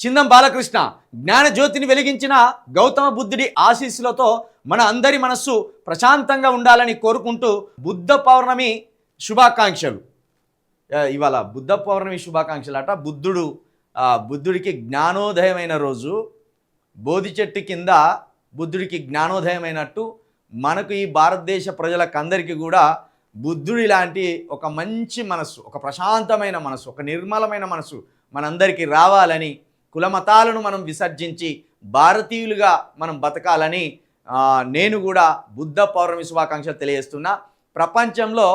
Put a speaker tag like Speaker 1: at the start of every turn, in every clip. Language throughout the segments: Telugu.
Speaker 1: చిందం బాలకృష్ణ జ్ఞాన జ్యోతిని వెలిగించిన గౌతమ బుద్ధుడి ఆశీస్సులతో మన అందరి మనస్సు ప్రశాంతంగా ఉండాలని కోరుకుంటూ బుద్ధ పౌర్ణమి శుభాకాంక్షలు. ఇవాళ బుద్ధ పౌర్ణమి శుభాకాంక్షలు అట బుద్ధుడు బుద్ధుడికి జ్ఞానోదయమైన రోజు. బోధి చెట్టు కింద బుద్ధుడికి జ్ఞానోదయమైనట్టు మనకు ఈ భారతదేశ ప్రజలకందరికీ కూడా బుద్ధుడి లాంటి ఒక మంచి మనసు ఒక ప్రశాంతమైన మనసు ఒక నిర్మలమైన మనసు మనందరికీ రావాలని కులమతాలను మనం విసర్జించి భారతీయులుగా మనం బతకాలని నేను కూడా బుద్ధ పౌర్ణమి శుభాకాంక్షలు తెలియజేస్తున్నా. ప్రపంచంలో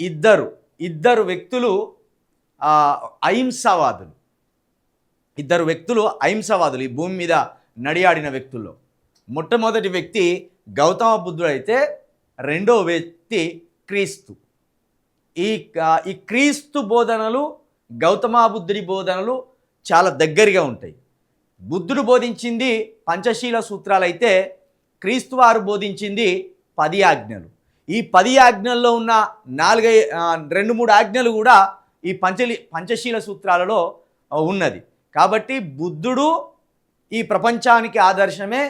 Speaker 1: ఇద్దరు ఇద్దరు వ్యక్తులు అహింసావాదులు. ఇద్దరు వ్యక్తులు అహింసవాదులు ఈ భూమి మీద నడియాడిన వ్యక్తుల్లో. మొట్టమొదటి వ్యక్తి గౌతమ బుద్ధుడు అయితే రెండో వ్యక్తి క్రీస్తు. ఈ ఈ క్రీస్తు బోధనలు గౌతమ బుద్ధుడి బోధనలు చాలా దగ్గరగా ఉంటాయి. బుద్ధుడు బోధించింది పంచశీల సూత్రాలు అయితే క్రీస్తువారు బోధించింది పది ఆజ్ఞలు. ఈ పది ఆజ్ఞల్లో ఉన్న నాలుగై రెండు మూడు ఆజ్ఞలు కూడా ఈ పంచలి పంచశీల సూత్రాలలో ఉన్నది. కాబట్టి బుద్ధుడు ఈ ప్రపంచానికి ఆదర్శమే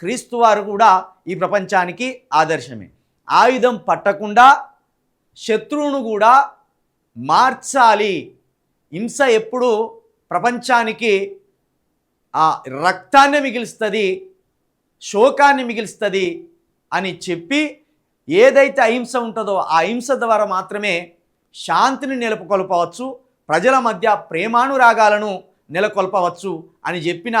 Speaker 1: క్రీస్తువారు కూడా ఈ ప్రపంచానికి ఆదర్శమే. ఆయుధం పట్టకుండా శత్రువును కూడా మార్చాలి. హింస ఎప్పుడు ప్రపంచానికి ఆ రక్తాన్ని మిగిలిస్తుంది శోకాన్ని మిగిలిస్తుంది అని చెప్పి ఏదైతే అహింస ఉంటుందో ఆ అహింస ద్వారా మాత్రమే శాంతిని నెలకొల్పవచ్చు ప్రజల మధ్య ప్రేమానురాగాలను నెలకొల్పవచ్చు అని చెప్పిన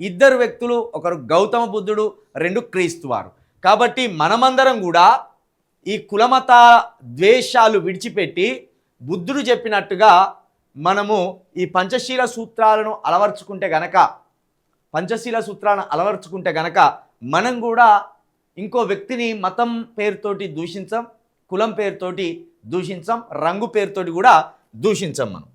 Speaker 1: ఇద్దరు వ్యక్తులు ఒకరు గౌతమ బుద్ధుడు రెండు క్రీస్తువారు కాబట్టి మనమందరం కూడా ఈ కులమత ద్వేషాలు విడిచిపెట్టి బుద్ధుడు చెప్పినట్టుగా మనము ఈ పంచశీల సూత్రాలను అలవర్చుకుంటే గనక పంచశీల సూత్రాలను అలవర్చుకుంటే గనక మనం కూడా ఇంకో వ్యక్తిని మతం పేరుతోటి దూషించం కులం పేరుతోటి దూషించం రంగు పేరుతోటి కూడా దూషించం మనం.